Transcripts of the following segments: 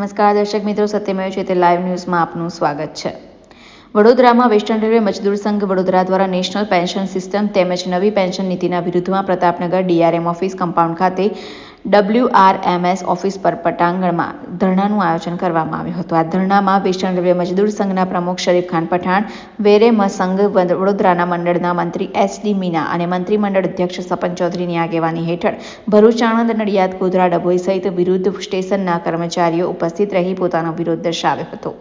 નમસ્કાર, દર્શક મિત્રો, સત્યમેવ છે તે લાઈવ ન્યૂઝમાં આપનું સ્વાગત છે. વડોદરામાં વેસ્ટર્ન રેલવે મજદૂર સંઘ વડોદરા દ્વારા નેશનલ પેન્શન સિસ્ટમ તેમજ નવી પેન્શન નીતિના વિરુદ્ધમાં પ્રતાપનગર ડીઆરએમ ઓફિસ કમ્પાઉન્ડ ખાતે ડબલ્યુઆરએમએસ ઓફિસ પર પટાંગણમાં ધરણાનું આયોજન કરવામાં આવ્યું હતું. આ ધરણામાં વેસ્ટર્ન રેલવે મજદૂર સંઘના પ્રમુખ શરીફ ખાન પઠાણ, વેરેમ સંઘ વડોદરાના મંડળના મંત્રી એસ ડી મીના અને મંત્રીમંડળ અધ્યક્ષ સપન ચૌધરીની આગેવાની હેઠળ ભરૂચ, આણંદ, નડિયાદ, ગોધરા, ડભોઈ સહિત વિરુદ્ધ સ્ટેશનના કર્મચારીઓ ઉપસ્થિત રહી પોતાનો વિરોધ દર્શાવ્યો હતો.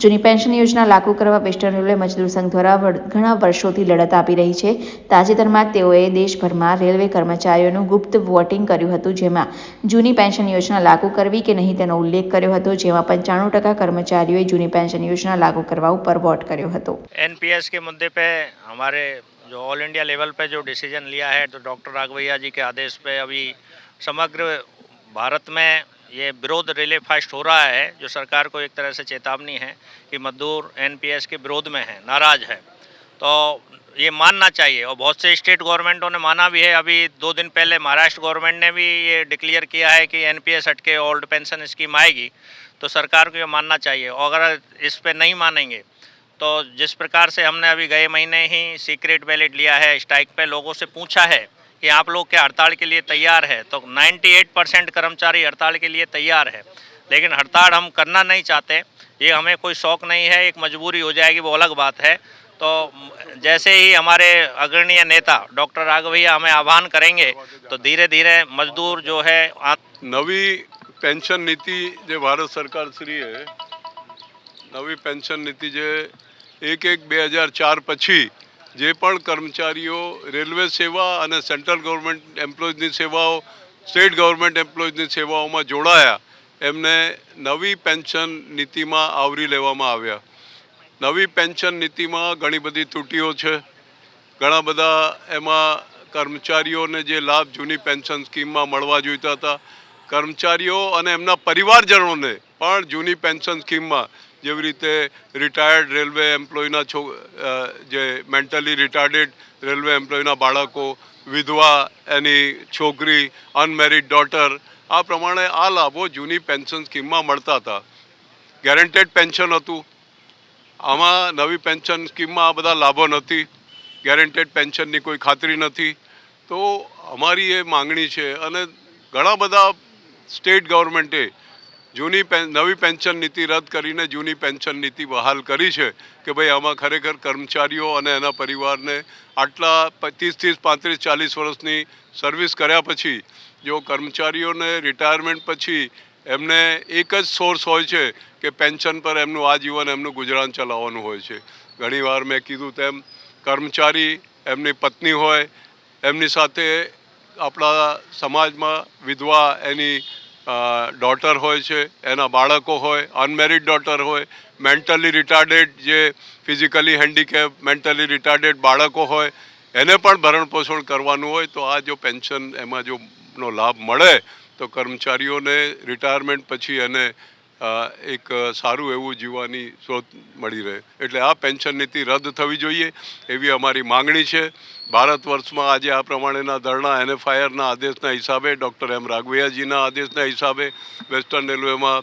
જૂની પેન્શન યોજના લાગુ કરવા વેસ્ટર્ન રેલવે મજદૂર સંઘ દ્વારા ઘણા વર્ષોથી લડત આપી રહી છે. તાજેતરમાં તેઓએ દેશભરમાં રેલવે કર્મચારીઓનું ગુપ્ત વોટિંગ કર્યું હતું, જેમાં જૂની પેન્શન યોજના લાગુ કરવી કે નહીં તેનો ઉલ્લેખ કર્યો હતો જેમાં પંચાણું ટકા કર્મચારીઓએ જૂની પેન્શન યોજના લાગુ કરવા ઉપર વોટ કર્યો હતો एनपीएस के मुद्दे पे हमारे जो ऑल इंडिया लेवल पे जो डिसीजन लिया है तो डॉक्टर राघवैया जी के आदेश पे अभी समग्र भारत में ये विरोध रिले फास्ट हो रहा है जो सरकार को एक तरह से चेतावनी है कि मजदूर एनपीएस के विरोध में है नाराज है तो ये मानना चाहिए और बहुत से स्टेट गवर्नमेंटों ने माना भी है। अभी दो दिन पहले महाराष्ट्र गवर्नमेंट ने भी ये डिक्लेयर किया है कि एनपीएस हटके ओल्ड पेंशन स्कीम आएगी तो सरकार को ये मानना चाहिए। और अगर इस पर नहीं मानेंगे तो जिस प्रकार से हमने अभी गए महीने ही सीक्रेट बैलेट लिया है, स्ट्राइक पे लोगों से पूछा है कि आप लोग क्या हड़ताल के लिए तैयार है तो 98 परसेंट कर्मचारी हड़ताल के लिए तैयार है। लेकिन हड़ताल हम करना नहीं चाहते, ये हमें कोई शौक नहीं है, एक मजबूरी हो जाएगी, वो अलग बात है। तो जैसे ही हमारे अग्रणीय नेता डॉक्टर राघवैया हमें आह्वान करेंगे तो धीरे धीरे मजदूर जो है आ- નવી પેન્શન નીતિ જે ભારત સરકાર શ્રીએ નવી પેન્શન નીતિ જે એક એક બે હજાર ચાર પછી જે પણ કર્મચારીઓ રેલવે સેવા અને સેન્ટ્રલ ગવર્મેન્ટ એમ્પ્લોઈઝની સેવાઓ સ્ટેટ ગવર્મેન્ટ એમ્પ્લોઈઝની સેવાઓમાં જોડાયા એમને નવી પેન્શન નીતિમાં આવરી લેવામાં આવ્યા નવી પેન્શન નીતિમાં ઘણી બધી ત્રુટીઓ છે. ઘણા બધા એમાં કર્મચારીઓને જે લાભ જૂની પેન્શન સ્કીમમાં મળવા જોઈતા હતા. કર્મચારીઓ અને એમના પરિવારજનોને પણ જૂની પેન્શન સ્કીમમાં જેવી રીતે રિટાયર્ડ રેલવે એમ્પ્લોયના છો જે મેન્ટલી રિટાયર્ડેડ રેલવે એમ્પ્લોયના બાળકો, વિધવા, એની છોકરી અનમેરિડ ડોટર આ પ્રમાણે આ લાભો જૂની પેન્શન સ્કીમમાં મળતા હતા. ગેરંટેડ પેન્શન હતું. આમાં નવી પેન્શન સ્કીમમાં આ બધા લાભો નથી ગેરંટેડ પેન્શનની કોઈ ખાતરી નથી. તો અમારી એ માંગણી છે અને ઘણા બધા સ્ટેટ ગવર્મેન્ટે જૂની નવી પેન્શન નીતિ રદ કરીને જૂની પેન્શન નીતિ બહાલ કરી છે કે ભાઈ આમાં ખરેખર કર્મચારીઓ અને એના પરિવારને આટલા ત્રીસ ત્રીસ, પાંત્રીસ, ચાલીસ વર્ષની સર્વિસ કર્યા પછી, જો કર્મચારીઓને રિટાયરમેન્ટ પછી એમને એક જ સોર્સ હોય છે કે પેન્શન પર એમનું આજીવન, એમનું ગુજરાન ચલાવવાનું હોય છે. ઘણીવાર મેં કીધું તેમ, કર્મચારી એમની પત્ની હોય, એમની સાથે આપણા સમાજમાં વિધવા એની ડોટર હોય છે, એના બાળકો હોય અનમેરિડ ડોટર હોય મેન્ટલી રિટાર્ડેડ જે ફિઝિકલી હેન્ડીકેપ મેન્ટલી રિટાર્ડેડ બાળકો હોય, એને પણ ભરણપોષણ કરવાનું હોય તો આ જો પેન્શન એમાં જો નો લાભ મળે તો કર્મચારીઓને રિટાયરમેન્ટ પછી એને એક સારું એવું જીવવાની સ્રોત મળી રહે. એટલે આ પેન્શન નીતિ રદ થવી જોઈએ એવી અમારી માંગણી છે. ભારત વર્ષમાં આજે આ પ્રમાણેના ધરણા એનએફઆઈઆરના આદેશના હિસાબે, ડૉક્ટર એમ રાઘવૈયાજીના આદેશના હિસાબે, વેસ્ટર્ન રેલવેમાં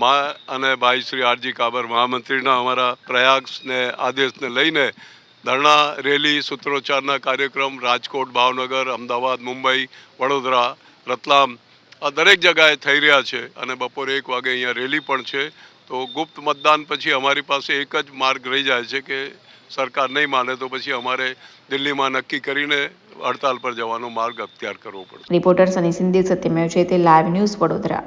મા અને ભાઈ શ્રી આરજી કાબર મહામંત્રીના અમારા પ્રયાસને, આદેશને લઈને ધરણા રેલી, સૂત્રોચ્ચારના કાર્યક્રમ, રાજકોટ, ભાવનગર, અમદાવાદ, મુંબઈ, વડોદરા રતલામ આ દરેક જગાએ થઈ રહ્યા છે અને બપોરે એક વાગે અહીંયા રેલી પણ છે. તો ગુપ્ત મતદાન પછી અમારી પાસે એક જ માર્ગ રહી જાય છે કે સરકાર નહીં માને તો પછી અમારે દિલ્હીમાં નક્કી કરીને હડતાલ પર જવાનો માર્ગ અખ્તિયાર કરવો પડશે. રિપોર્ટર સની સિંધી સત્યમેવ છે તે લાઈવ ન્યૂઝ વડોદરા.